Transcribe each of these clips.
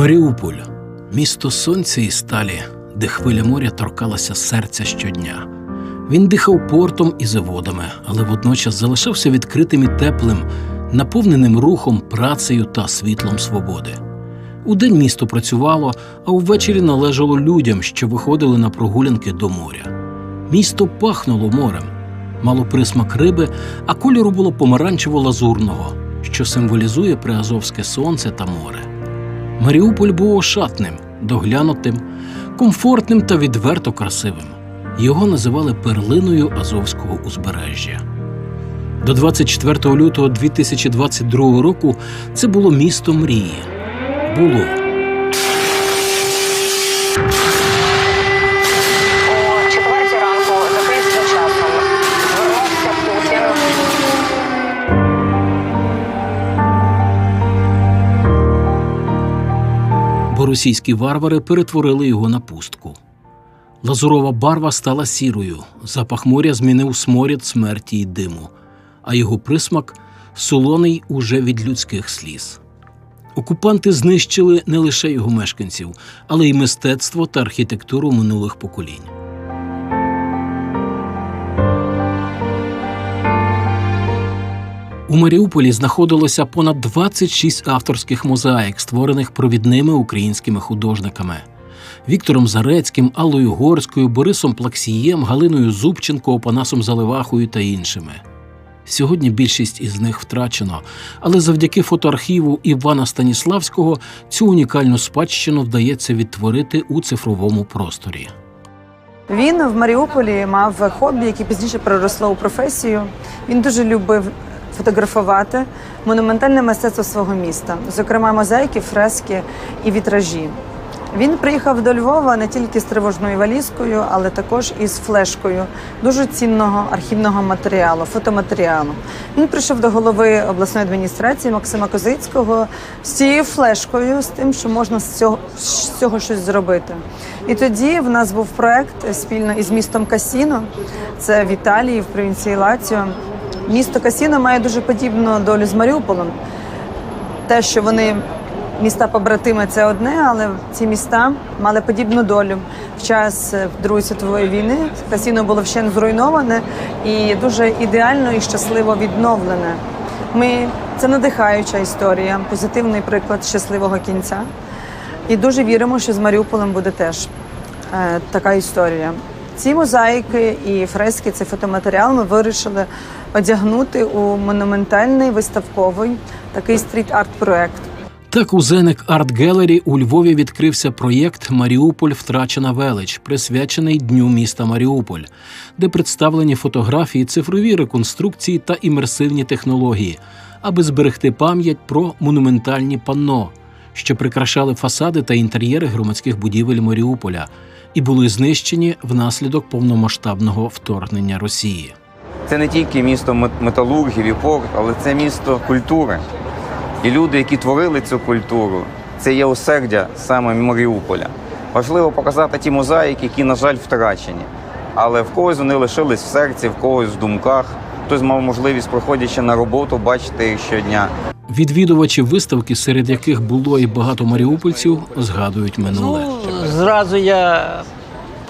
Маріуполь місто сонця і сталі, де хвиля моря торкалася серця щодня. Він дихав портом і заводами, але водночас залишався відкритим і теплим, наповненим рухом, працею та світлом свободи. Удень місто працювало, а увечері належало людям, що виходили на прогулянки до моря. Місто пахнуло морем, мало присмак риби, а кольору було помаранчево-лазурного, що символізує приазовське сонце та море. Маріуполь був ошатним, доглянутим, комфортним та відверто красивим. Його називали перлиною Азовського узбережжя. До 24 лютого 2022 року це було місто мрії. Було. Російські варвари перетворили його на пустку. Лазурова барва стала сірою, запах моря змінив сморід смерті й диму, а його присмак солоний уже від людських сліз. Окупанти знищили не лише його мешканців, але й мистецтво та архітектуру минулих поколінь. У Маріуполі знаходилося понад 26 авторських мозаїк, створених провідними українськими художниками. Віктором Зарецьким, Аллою Горською, Борисом Плаксієм, Галиною Зубченко, Опанасом Заливахою та іншими. Сьогодні більшість із них втрачено, але завдяки фотоархіву Івана Станіславського цю унікальну спадщину вдається відтворити у цифровому просторі. Він в Маріуполі мав хобі, яке пізніше переросло у професію. Він дуже любив фотографувати монументальне мистецтво свого міста, зокрема мозаїки, фрески і вітражі. Він приїхав до Львова не тільки з тривожною валізкою, але також із флешкою дуже цінного архівного матеріалу, фотоматеріалу. Він прийшов до голови обласної адміністрації Максима Козицького з цією флешкою, з тим, що можна з цього, з цього щось зробити. І тоді в нас був проект спільно із містом Касіно, це в Італії, в провінції Лаціо. Місто Касіно має дуже подібну долю з Маріуполем. Те, що вони міста побратими, це одне, але ці міста мали подібну долю. В час е, Другої світової війни Касіно було вщент зруйноване і дуже ідеально і щасливо відновлене. Ми це надихаюча історія, позитивний приклад щасливого кінця. І дуже віримо, що з Маріуполем буде теж е, така історія. Ці мозаїки і фрески, цей фотоматеріал ми вирішили одягнути у монументальний виставковий такий стріт-арт проект. Так у Зенек Арт Гелері у Львові відкрився проєкт Маріуполь Втрачена велич, присвячений Дню міста Маріуполь, де представлені фотографії, цифрові реконструкції та імерсивні технології, аби зберегти пам'ять про монументальні панно, що прикрашали фасади та інтер'єри громадських будівель Маріуполя і були знищені внаслідок повномасштабного вторгнення Росії. Це не тільки місто металургів і порт, але це місто культури. І люди, які творили цю культуру, це є осердя саме Маріуполя. Важливо показати ті мозаїки, які, на жаль, втрачені. Але в когось вони лишились в серці, в когось в думках. Хтось мав можливість, проходячи на роботу, бачити їх щодня. Відвідувачі виставки, серед яких було і багато маріупольців, згадують минуле. Зразу я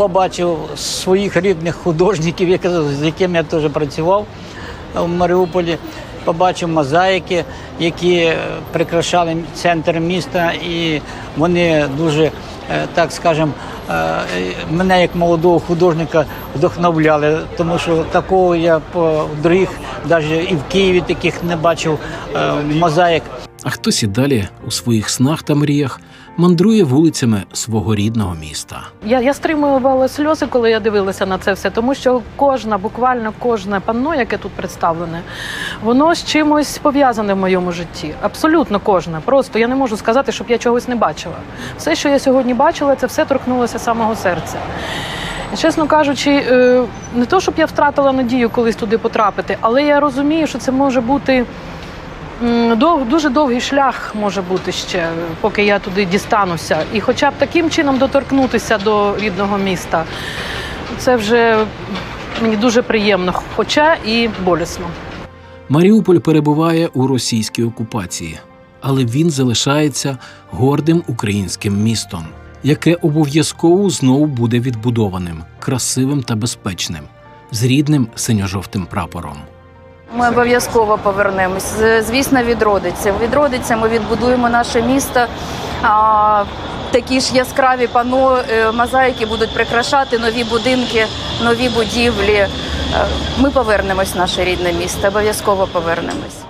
побачив своїх рідних художників, з якими я теж працював в Маріуполі. Побачив мозаїки, які е, прикрашали центр міста, і вони дуже, е, так скажемо, е, мене як молодого художника вдохновляли, тому що такого я по других, навіть і в Києві таких не бачив мозаїк. А хтось і далі у своїх снах та мріях мандрує вулицями свого рідного міста. Я, я стримувала сльози, коли я дивилася на це все, тому що кожна, буквально кожне панно, яке тут представлене, воно з чимось пов'язане в моєму житті. Абсолютно кожне. Просто я не можу сказати, щоб я чогось не бачила. Все, що я сьогодні бачила, це все торкнулося самого серця. Чесно кажучи, е, не то, щоб я втратила надію колись туди потрапити, але я розумію, що це може бути дов, дуже довгий шлях може бути ще, поки я туди дістануся. І хоча б таким чином доторкнутися до рідного міста, це вже мені дуже приємно, хоча і болісно. Маріуполь перебуває у російській окупації. але він залишається гордим українським містом, яке обов'язково знову буде відбудованим, красивим та безпечним, з рідним синьо-жовтим прапором. Ми обов'язково повернемось. Звісно, відродиться. Відродиться, ми відбудуємо наше місто. Такі ж яскраві пано, е, мозаїки будуть прикрашати нові будинки, нові будівлі. Е, Ми повернемось в наше рідне місто, обов'язково повернемось.